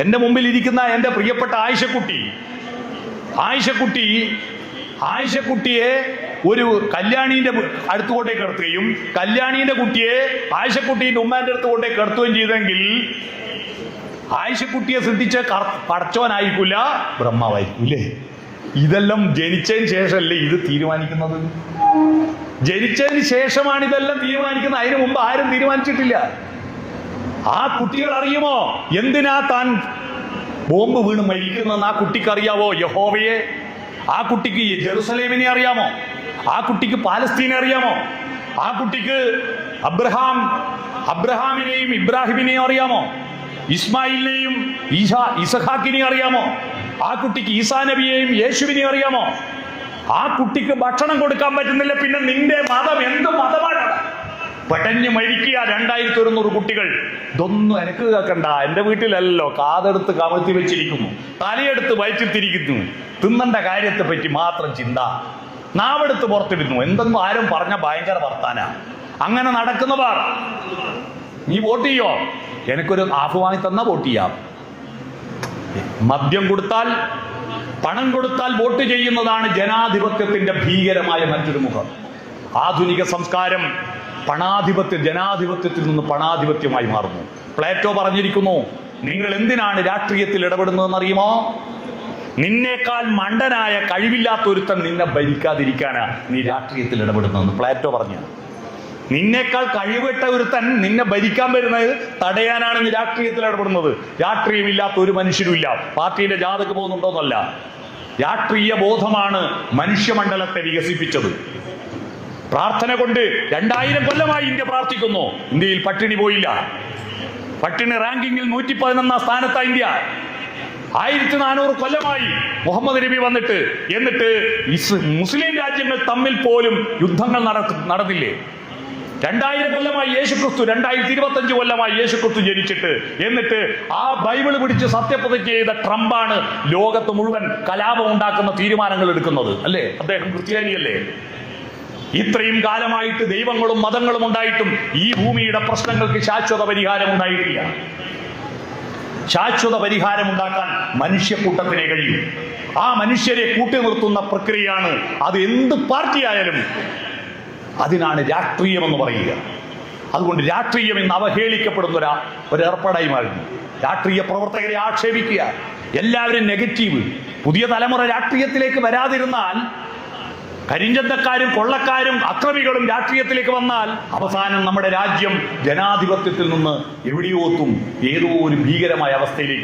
എന്റെ മുമ്പിൽ ഇരിക്കുന്ന എന്റെ പ്രിയപ്പെട്ട ആയിഷക്കുട്ടി. ആയിഷക്കുട്ടി ആയിഷക്കുട്ടിയെ ഒരു കല്യാണീന്റെ അടുത്ത് കൊണ്ടേ കിടത്തുകയും കല്യാണീന്റെ കുട്ടിയെ ആയിഷക്കുട്ടീന്റെ ഉമ്മാന്റെ അടുത്ത് കൊണ്ടേ കിടത്തുകയും ചെയ്തെങ്കിൽ ആയിഷക്കുട്ടിയെ ശ്രദ്ധിച്ച് പടച്ചോനായിരിക്കില്ല ബ്രഹ്മാവായിരിക്കൂലേ? ഇതെല്ലാം ജനിച്ചതിന് ശേഷമല്ലേ ഇത് തീരുമാനിക്കുന്നത്? ജനിച്ചതിന് ശേഷമാണ് ഇതെല്ലാം തീരുമാനിക്കുന്നത്. അതിനു മുമ്പ് ആരും തീരുമാനിച്ചിട്ടില്ല. ആ കുട്ടികൾ അറിയുമോ? എന്തിനാ താൻ ബോംബ് വീണ് മരിക്കുന്നതെന്ന് ആ കുട്ടിക്ക് അറിയാവോ യഹോവയെ. ആ കുട്ടിക്ക് ജെറുസലേമിനെ അറിയാമോ? ആ കുട്ടിക്ക് പാലസ്തീനെ അറിയാമോ? ആ കുട്ടിക്ക് അബ്രഹാം അബ്രഹാമിനെയും ഇബ്രാഹിമിനെയും അറിയാമോ? ഇസ്മായിലിനെയും ഈഷാ ഇസഹാക്കിനെയും അറിയാമോ? ആ കുട്ടിക്ക് ഈസാ നബിയെയും യേശുവിനെയും അറിയാമോ? ആ കുട്ടിക്ക് ഭക്ഷണം കൊടുക്കാൻ പറ്റുന്നില്ല. പിന്നെ നിന്റെ മതം എന്ത് മതമാണ്? പെട്ടഞ്ഞ് മരിക്കുക രണ്ടായിരത്തി ഒരുന്നൂറ് കുട്ടികൾ. ഇതൊന്നും എനിക്ക് കേൾക്കണ്ട എന്റെ വീട്ടിലല്ലോ കാതെടുത്ത് കമഴ്ത്തി വെച്ചിരിക്കുന്നു. തലയെടുത്ത് വയറ്റിത്തിരിക്കുന്നു തിന്നണ്ട കാര്യത്തെ പറ്റി മാത്രം ചിന്ത. നാവെടുത്ത് പുറത്തിടുന്നു. എന്തെന്നും ആരും പറഞ്ഞ ഭയങ്കര വർത്താന. അങ്ങനെ നടക്കുന്നവർ നീ വോട്ട് ചെയ്യോ? എനിക്കൊരു ആഫ് വാങ്ങി തന്നാ വോട്ട് ചെയ്യാം. മദ്യം കൊടുത്താൽ പണം കൊടുത്താൽ വോട്ട് ചെയ്യുന്നതാണ് ജനാധിപത്യത്തിന്റെ ഭീകരമായ മറ്റൊരു മുഖം. ആധുനിക സംസ്കാരം പണാധിപത്യ ജനാധിപത്യത്തിൽ നിന്ന് പണാധിപത്യമായി മാറുന്നു. പ്ലേറ്റോ പറഞ്ഞിരിക്കുന്നു നിങ്ങൾ എന്തിനാണ് രാഷ്ട്രീയത്തിൽ ഇടപെടുന്നതെന്ന് അറിയുമോ നിന്നേക്കാൾ മണ്ടനായ കഴിവില്ലാത്ത ഒരുത്തൻ നിന്നെ ഭരിക്കാതിരിക്കാനാ നീ രാഷ്ട്രീയത്തിൽ ഇടപെടുന്നതെന്ന് പ്ലേറ്റോ പറഞ്ഞു നിന്നേക്കാൾ കഴിവിട്ട ഒരുത്തൻ നിന്നെ ഭരിക്കാൻ വരുന്നത് തടയാനാണ് നീ രാഷ്ട്രീയത്തിൽ ഇടപെടുന്നത്. രാഷ്ട്രീയമില്ലാത്ത ഒരു മനുഷ്യരുമില്ല. പാർട്ടിയുടെ ജാതക പോകുന്നുണ്ടോന്നല്ല. രാഷ്ട്രീയ ബോധമാണ് മനുഷ്യമണ്ഡലത്തെ വികസിപ്പിച്ചത്. പ്രാർത്ഥന കൊണ്ട് രണ്ടായിരം കൊല്ലമായി ഇന്ത്യ പ്രാർത്ഥിക്കുന്നു. ഇന്ത്യയിൽ പട്ടിണി പോയില്ല. പട്ടിണി റാങ്കിങ്ങിൽ നൂറ്റി പതിനൊന്നാം സ്ഥാനത്താ ഇന്ത്യ. ആയിരത്തി നാനൂറ് കൊല്ലമായി മുഹമ്മദ് നബി വന്നിട്ട്. എന്നിട്ട് മുസ്ലിം രാജ്യങ്ങൾ തമ്മിൽ പോലും യുദ്ധങ്ങൾ നട- നടന്നില്ലേ? രണ്ടായിരം കൊല്ലമായി യേശു ക്രിസ്തു രണ്ടായിരത്തി ഇരുപത്തഞ്ച് കൊല്ലമായി യേശു ക്രിസ്തു ജനിച്ചിട്ട്. എന്നിട്ട് ആ ബൈബിൾ പിടിച്ച് സത്യപ്രതിജ്ഞ ചെയ്ത ട്രംപാണ് ലോകത്ത് മുഴുവൻ കലാപം ഉണ്ടാക്കുന്ന തീരുമാനങ്ങൾ എടുക്കുന്നത്. അല്ലേ? അദ്ദേഹം ക്രിസ്ത്യാനിയല്ലേ? ഇത്രയും കാലമായിട്ട് ദൈവങ്ങളും മതങ്ങളും ഉണ്ടായിട്ടും ഈ ഭൂമിയുടെ പ്രശ്നങ്ങൾക്ക് ശാശ്വത പരിഹാരം ഉണ്ടായിട്ടില്ല. ശാശ്വത പരിഹാരം ഉണ്ടാക്കാൻ മനുഷ്യക്കൂട്ടത്തിനെ കഴിയും. ആ മനുഷ്യരെ കൂട്ടി നിർത്തുന്ന പ്രക്രിയയാണ് അത് എന്ത് പാർട്ടിയായാലും അതിനാണ് രാഷ്ട്രീയം എന്ന് പറയുക. അതുകൊണ്ട് രാഷ്ട്രീയം ഇന്ന് അവഹേളിക്കപ്പെടുന്ന ഒരു ഒരു ഏർപ്പാടായി മാറുന്നു. രാഷ്ട്രീയ പ്രവർത്തകരെ ആക്ഷേപിക്കുക. എല്ലാവരും നെഗറ്റീവ്. പുതിയ തലമുറ രാഷ്ട്രീയത്തിലേക്ക് വരാതിരുന്നാൽ കരിഞ്ചന്തക്കാരും കൊള്ളക്കാരും അക്രമികളും രാഷ്ട്രീയത്തിലേക്ക് വന്നാൽ അവസാനം നമ്മുടെ രാജ്യം ജനാധിപത്യത്തിൽ നിന്ന് എവിടെയോത്തും ഏതോ ഒരു ഭീകരമായ അവസ്ഥയിലേക്ക്